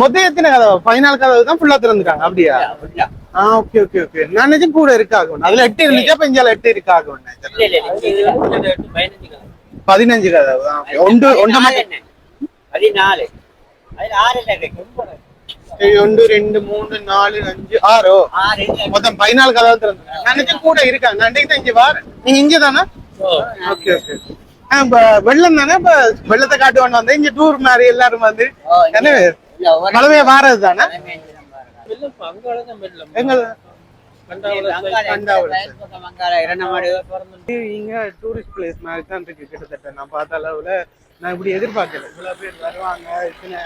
மொத்தம் எத்தனை கதவு பதினாலு கதவு தான் ஃபுல்லா திறந்துட்டாங்க அப்படியா? ஆ ஓகே ஓகே ஓகே நான் நினைச்சேன் கூட இருக்காக அதுல எட்டு இருந்துச்சு அப்ப இஞ்சால எட்டு இருக்காக பதினஞ்சு கதவு. ஒன்று ஒன்று மட்டும். பதினாலு. ஒன்று ரெண்டு மூணு நாலு அஞ்சு ஆறோ. மொத்தம் பதினாலு கதவு நான் நினைச்சேன் கூட இருக்காங்க நான் இங்க வாரேன் நீங்க இங்க தானே ஓகே ஓகே வெள்ளம் தானே? இப்ப வெள்ளத்தை காட்டுவான்னு வந்தேன். இங்க டூர் மாதிரி எல்லாரும் வந்து. மழமையா வாரது தானே. இங்க டூரிஸ்ட் பிளேஸ் மாதிரி தான் இருக்கு கிட்டத்தட்ட. நான் பார்த்த அளவுல நான் இப்படி எதிர்பார்க்கல. இவ்வளவு பேர் வருவாங்க இத்தனை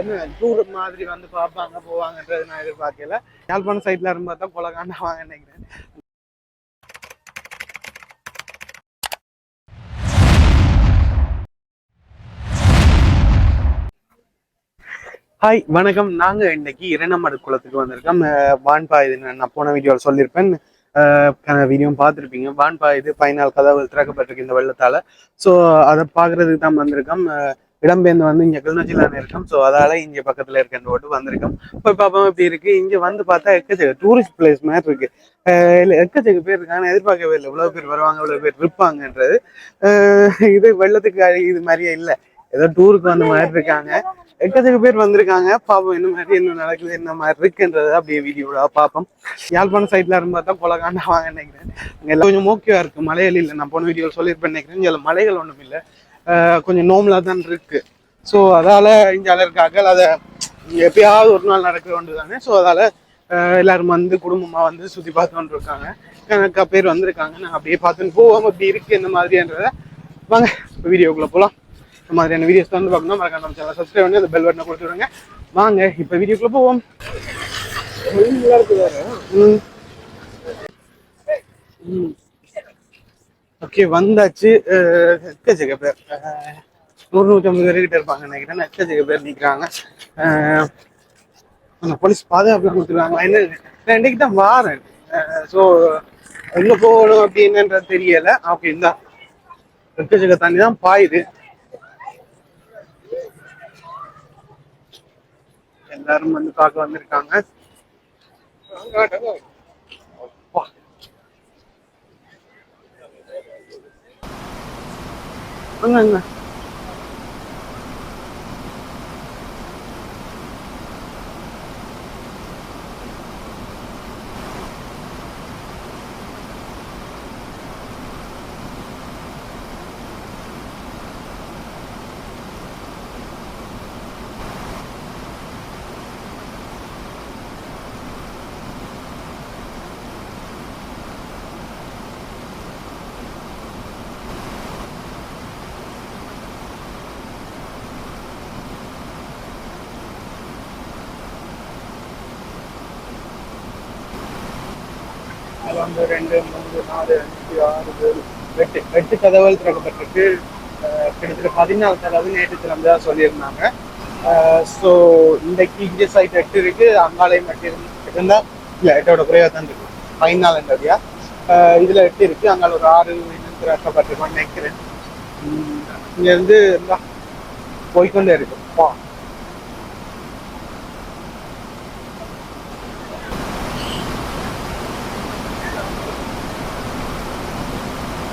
என்ன டூர் மாதிரி வந்து பார்ப்பாங்க போவாங்கன்றது நான் எதிர்பார்க்கல. யாழ்ப்பாணம் சைட்ல இருந்து பார்த்தா கொலகாண்டா வாங்க நினைக்கிறேன். ஹாய் வணக்கம். நாங்க இன்னைக்கு இரண்டாமடு குளத்துக்கு வந்திருக்கோம். வான்பா இது நான் நான் போன வீடியோவில் சொல்லியிருப்பேன். வீடியோ பார்த்துருப்பீங்க. வான்பா இது பைனால் கதவு திறக்கப்பட்டிருக்கு இந்த வெள்ளத்தால. ஸோ அதை பார்க்கறதுக்கு தான் வந்திருக்கோம். இடம்பெயர்ந்து வந்து இங்கே கிளிநொச்சியில் இருக்கோம். ஸோ அதால இங்கே பக்கத்தில் இருக்கேன் ஓட்டு வந்திருக்கோம். போய் பார்ப்போம் எப்படி இருக்கு. இங்கே வந்து பார்த்தா எக்கச்சக்க டூரிஸ்ட் பிளேஸ் மாதிரி இருக்கு. எக்கச்சக்க பேர் இருக்காங்க எதிர்பார்க்கவே இல்லை. இவ்வளோ பேர் வருவாங்க இவ்வளோ பேர் இருப்பாங்கன்றது. இது வெள்ளத்துக்கு இது மாதிரியே இல்லை. ஏதோ டூருக்கு வந்த மாதிரி இருக்காங்க. எக்கச்சக்க பேர் வந்திருக்காங்க. பாப்போம் என்ன மாதிரி என்ன நடக்குது என்ன மாதிரி இருக்குன்றது அப்படியே வீடியோட பார்ப்போம். யாழ்ப்பாணம் சைட்ல இருந்து பார்த்தா கொலகாண்டா வாங்க நினைக்கிறேன். எல்லாம் கொஞ்சம் மோக்கியா இருக்கு. மலைகள் இல்லை. நான் போன வீடியோ சொல்லியிருப்பேன் நினைக்கிறேன். இங்கே மலைகள் ஒன்றும் இல்லை. கொஞ்சம் நோம்லா தான் இருக்கு. ஸோ அதால இங்கே இருக்காங்க அதை எப்பயாவது ஒரு நாள் நடக்கிற ஒன்று தானே ஸோ அதால எல்லாரும் வந்து குடும்பமா வந்து சுத்தி பார்த்துட்டு இருக்காங்க கணக்கா பேர் வந்திருக்காங்க. நான் அப்படியே பார்த்துன்னு போவோம். அப்படி இருக்கு இந்த மாதிரின்றத. வாங்க இப்போ வீடியோக்குள்ள போகலாம் இந்த மாதிரியான வீடியோஸ் வந்து பார்க்கணும். மறக்காம நம்ம சேனல் சப்ஸ்கிரைப் பண்ணி அந்த பெல் பட்டனை கொடுத்து விடுங்க. வாங்க இப்போ வீடியோக்குள்ள போவோம். ஓகே வந்தாச்சு. எக்கச்சக்க பேர் நூறு நூற்றம்பது பேர் கிட்ட இருப்பாங்க நினைக்கிறேன். எக்கச்சக்க பேர் நிற்கிறாங்க அந்த போலீஸ் பாதுகாப்பு கொடுத்துருவாங்களா என்ன நான் இன்னைக்கு தான் வாரேன். ஸோ எங்கே போகணும் அப்படின்னுன்றது தெரியல. ஓகே இந்த. எக்கச்சக்க தண்ணி தான் பாயுது. எல்லாரும் வந்து பார்க்க வந்திருக்காங்க. அங்க ஒன்று ரெண்டு மூணு நாலு அஞ்சு ஆறு எட்டு எட்டு கதவுகள் திறக்கப்பட்டிருக்கு கிட்டத்தட்ட பதினாலு கதவு நேற்று திறந்ததா சொல்லியிருந்தாங்க. ஸோ இன்றைக்கு இங்கே சைட் எட்டு இருக்கு. அங்காலயம் எட்டு இருந்தால் இருந்தா இல்லை எட்டோட குறைவாக தான் இருக்கு. பதினாலுன்றதையா இதில் எட்டு இருக்கு. அங்கால ஒரு ஆறு இன்னும் திறக்கப்பட்டிருக்கோம்னு நினைக்கிறேன். உம், இங்க இருந்து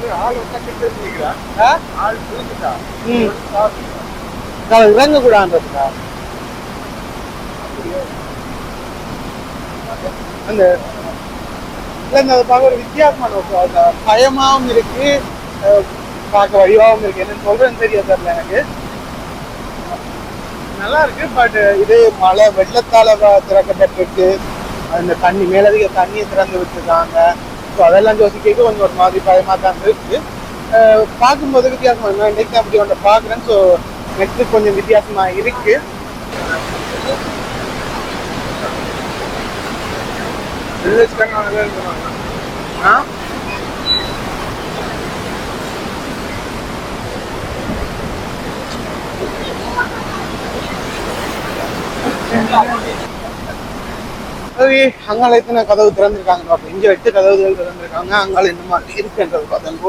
இந்தா போய்க்கொண்டே இருக்கு வா இறங்க கூடாதுக்கா அந்த இல்ல பார்க்க ஒரு வித்தியாசமான பயமாவும் இருக்கு பார்க்க வடிவாகவும் இருக்கு. என்னன்னு சொல்றேன்னு தெரிய தெரியல எனக்கு. நல்லா இருக்கு பட் இது மழை வெள்ளத்தால திறக்கப்பட்டிருக்கு. அந்த தண்ணி மேலதிக தண்ணியை திறந்து விட்டுருக்காங்க. ஸோ அதெல்லாம் யோசிக்க கொஞ்சம் ஒரு மாதிரி பயமாக தான் இருக்கு. பார்க்கும்போது வித்தியாசமாக நான் இன்னைக்கு அப்படி ஒன்று பார்க்குறேன். ஸோ நெக்ஸ்ட் கொஞ்சம் வித்தியாசமா இருக்கு. ஆ? சரி அங்கால எத்தனை கதவு திறந்திருக்காங்க பார்ப்போம் இங்க எட்டு கதவுகள் திறந்திருக்காங்க. அங்கால இந்த மாதிரி இருக்குன்றது பார்த்தோம்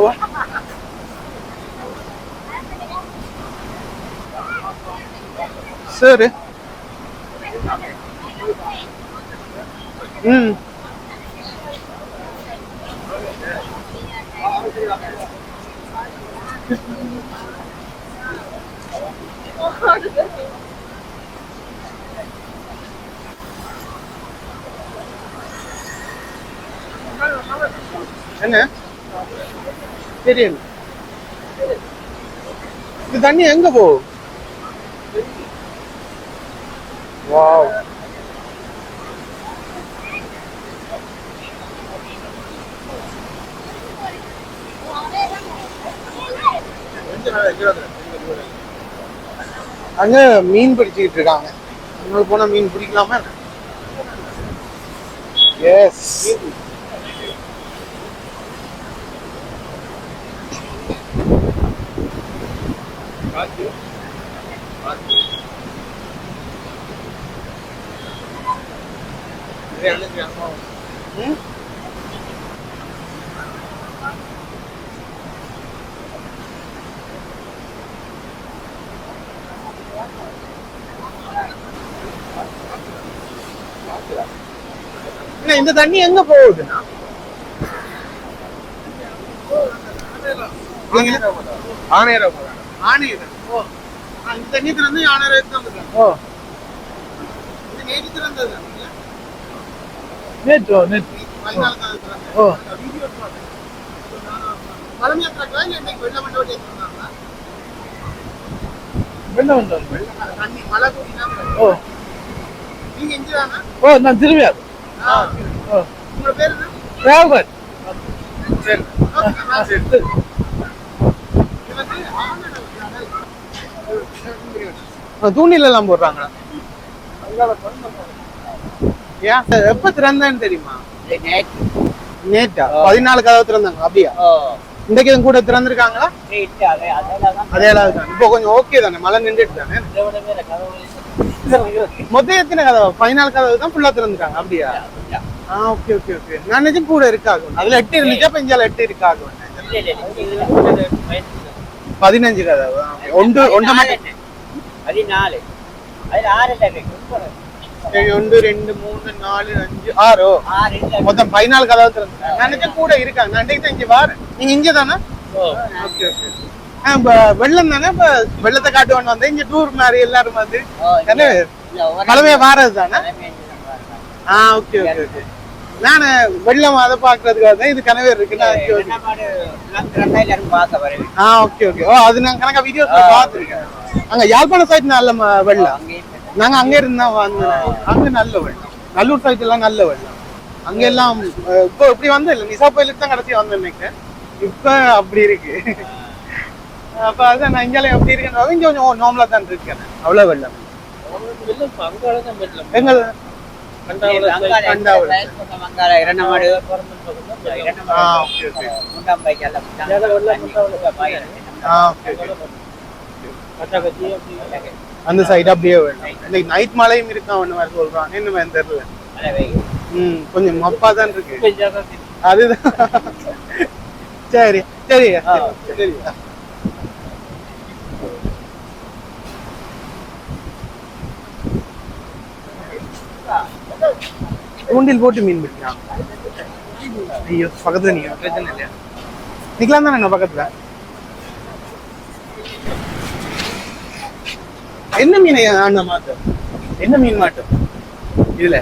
சரி. ம். என்ன? தெரியல இது தண்ணி எங்க போகும் வாவ். அங்க மீன் பிடிச்சிட்டு இருக்காங்க. உங்களுக்கு போனா மீன் பிடிக்கலாமா? எஸ் ம் என்ன இந்த தண்ணி எங்க போகுதுண்ணா ஆணையரம் ஆணையரம் ஓ. இந்த தண்ணி ஆணையரம் தான் ஓ. இது நேற்று திறந்தது நேற்று நேற்று ஓ. வெள்ளம் வந்தோம் ஓ. ஓ நான் திரும்பியார் ஓ. ராகவன் தூண்டில எல்லாம் போடுறாங்களா? ஏன் எப்ப திறந்தான்னு தெரியுமா? இது. நேற்றா பதினாலு கதவு திறந்தாங்க அப்படியா? இன்றைக்கு எதுவும் கூட திறந்திருக்காங்களா? அது, அளவு இப்போ கொஞ்சம் ஓகே தானே? மழை நின்றுட்டு தானே? இதை மொத்தம் எத்தனை கதவு? பதினாலு கதவு தான் ஃபுல்லா திறந்துருக்காங்க அப்படியா? இல்ல. ஆ ஓகே ஓகே ஓகே நான் நினைச்சு கூட இருக்காது. அதுல எட்டு இருந்துச்சா இஞ்சால எட்டு இருக்காது. பதினஞ்சு. கதவு. ஒன்று ஒன்று மட்டும். பதினாலு. அதுல ஆறு ஒன்று ரெண்டு மூணு நாலு அஞ்சு ஆறோ. மொத்தம் பதினாலு கதவு நான் நினைச்ச கூட இருக்காங்க நான் இன்றைக்கு தான் இங்க வாரேன் நீங்க இங்க தானே? ஓ, ஓகே ஓகே. வெள்ளம் தானே? இப்ப வெள்ளத்தை காட்டுவான்னு வந்தேன். இங்க டூர் மாதிரி எல்லாரும் வந்து. கிழமைய வாரது தானே. ஆ ஓகே ஓகே ஓகே. நானு வெள்ளம் அதை பாக்குறதுக்காக தான் இது கனவே இருக்கு. ஆ ஓகே ஓகே ஓ அது நான் கணக்கா வீடியோஸ்ல பாத்துருக்கேன் அங்க யாழ்ப்பாணம் சைடு நல்ல வெள்ளம். நாங்க அங்க இருந்தா வந்தோம். அங்க நல்ல வெள்ளம். நல்லூர் சைடு எல்லாம் நல்ல வெள்ளம். அங்க எல்லாம் இப்போ இப்படி வந்து இல்ல. நிசா கோயிலுக்கு தான் கடைசி வந்தேன் நினைக்கிறேன். இப்ப அப்படி இருக்கு. அப்ப அதான் நான் இங்கே எப்படி இருக்கேன் இங்க கொஞ்சம் நார்மலா தான் இருக்கேன். அவ்வளவு வெள்ளம். எங்க மூன்றாம் அந்த சைடு அப்படியே வெள்ளம் இன்னைக்கு நைட் மழையும் இருக்கா ஒண்ணு மாதிரி சொல்றாங்க இன்னும் தெரியல. ம் கொஞ்சம் மப்பா தான் இருக்கு. அதுதான். சரி சரி. சரி. தூண்டில் போட்டு மீன் பிடிக்கலாம். ஐயோ பக்கத்துல நீங்க பிரச்சனை இல்லையா நிக்கலாம் தானே பக்கத்துல? என்ன மீன் அந்த மாட்டம் என்ன மீன் மாட்டம்? இதுல.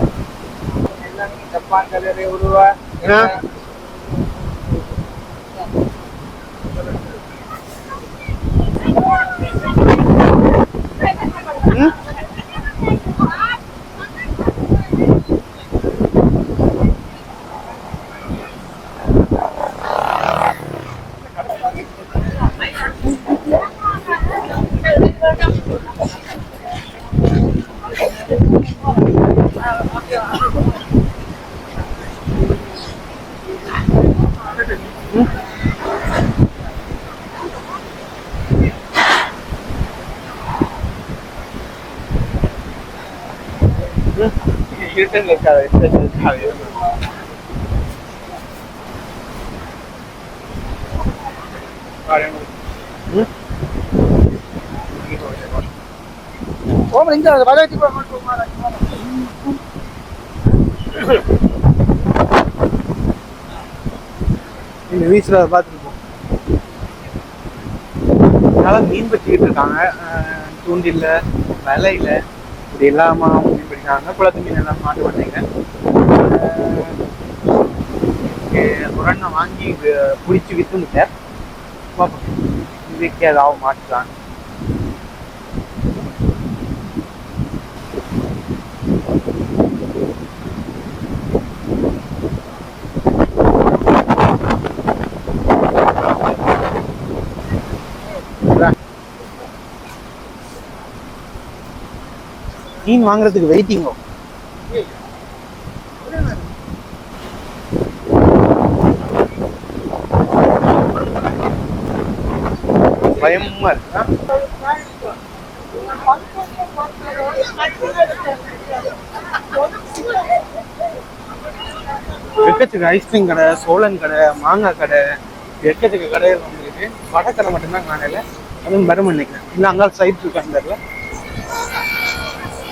இருட்டுல இருக்காது இருக்காது ம்? ஓ இங்க வளையத்துக்கு இந்த வீச்சில் பார்த்துருப்போம் நல்லா மீன் பிடிச்சிக்கிட்டு இருக்காங்க அஹ் தூண்டில்ல இது இல்லாமல் இல்லாம மீன் பிடிக்கிறாங்க. குளத்து மீன் எல்லாம் மாட்டு பண்ணீங்க ஒரு அண்ணன் வாங்கி பிடிச்சி பிடிச்சி வித்துனுட்டார் பார்ப்போம் இதுக்கு ஏதாவது மாட்டுதான் மீன் வாங்குறதுக்கு வெயிட்டிங்கோ பயமா இருக்கா? எக்கச்சக்க ஐஸ்கிரீம் கடை சோழன் கடை மாங்காய் கடை எக்கச்சக்க கடைகள் வந்துருக்கு. வடக்கடை மட்டும்தான் காணல. அதுவும் வரும் நினைக்கிறேன். இல்லை அங்கால் சைட் இருக்கு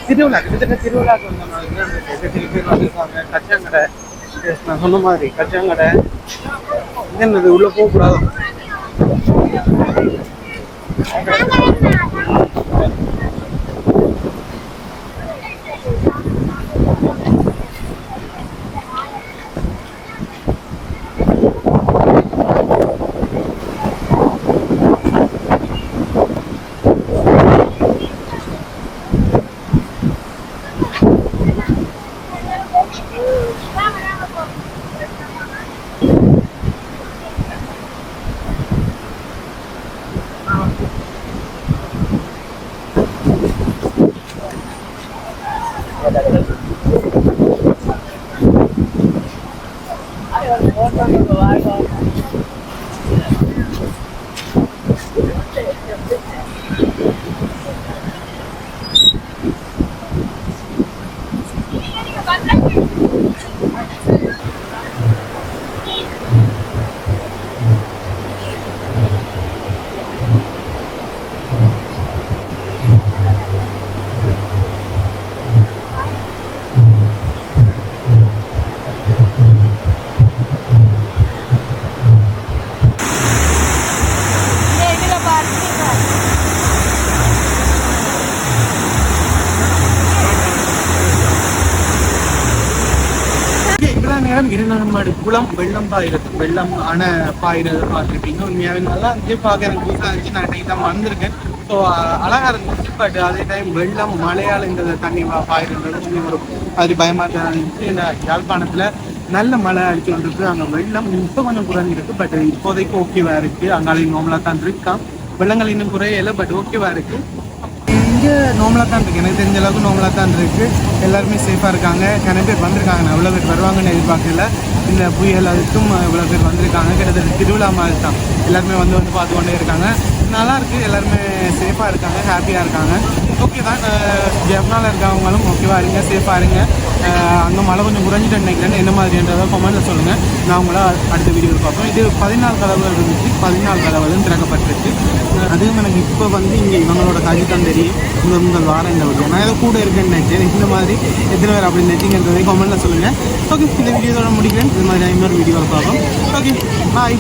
திருவிழா கிட்டத்தட்ட திருவிழாக்கு வந்த மாதிரி தான் பேர் கச்சாங்கடை நான் சொன்ன மாதிரி கச்சாங்கடை. என்னது உள்ளே போகக்கூடாது? Yeah, that is. நேரம் இருநன்மாடு குளம் வெள்ளம் பாயிறது வெள்ளம் அணை பாயிறது பார்த்துருப்பீங்க உண்மையாகவே நல்லா இருந்துச்சு. பார்க்க எனக்கு புதுசாக இருந்துச்சு. நான் டைம் தான் வந்திருக்கேன். ஸோ அழகாக இருந்துச்சு. பட் அதே டைம் வெள்ளம் மழையால் இந்த தண்ணி வா- பாயிறது கொஞ்சம் ஒரு அது பயமாக தான் இருந்துச்சு. இந்த யாழ்ப்பாணத்தில் நல்ல மழை அடிச்சு வந்துருக்கு அங்கே வெள்ளம் இப்போ கொஞ்சம் குறைஞ்சிருக்கு. பட் இப்போதைக்கு ஓகேவா இருக்கு. அங்காலையும் நோம்பலாக தான் இருக்கான் வெள்ளங்கள் இன்னும் குறையலை. பட் ஓகேவா இருக்கு. நார்மலாக தான் இருக்குது எனக்கு தெரிஞ்ச அளவுக்கு நார்மலாக தான் இருக்குது எல்லாருமே சேஃபாக இருக்காங்க. நிறைய பேர் வந்திருக்காங்க. நான் எவ்வளோ பேர் வருவாங்கன்னு எதிர்பார்க்கல. இந்த புயல் அதுக்கும் இவ்வளோ பேர் வந்திருக்காங்க. கிட்டத்தட்ட திருவிழா மாதிரி தான். எல்லாருமே வந்து வந்து பார்த்து கொண்டே இருக்காங்க. நல்லா இருக்குது எல்லாருமே சேஃபாக இருக்காங்க. ஹாப்பியாக இருக்காங்க. ஓகே தான். ஜெப்னால இருக்கவங்களும் ஓகேவா இருங்க. சேஃபாக இருங்க. அங்கே மழை கொஞ்சம் குறைஞ்சிட்டு நினைக்கிறேன். என்ன மாதிரின்றதை கமெண்ட்டில் சொல்லுங்கள் நான் உங்களை அடுத்த வீடியோவில் பார்ப்போம். இது பதினாலு கதவுகள் இருந்துச்சு. பதினாலு கதவுகளும் திறக்கப்பட்டிருக்கு. அதுவும் எனக்கு இப்போ வந்து இங்கே இவங்களோட கதை தெரியும். முதல் முதல் வாரம் இந்த வீடியோ நான் ஏதோ கூட இருக்கேன்னு நினச்சேன். இந்த மாதிரி எத்தனை பேர் அப்படி நினைச்சிங்கன்றதை கமெண்ட்டில் சொல்லுங்கள் ஓகே இந்த வீடியோவோட முடிக்கிறேன். இது மாதிரி இன்னொரு வீடியோவில் பார்ப்போம். Okay bye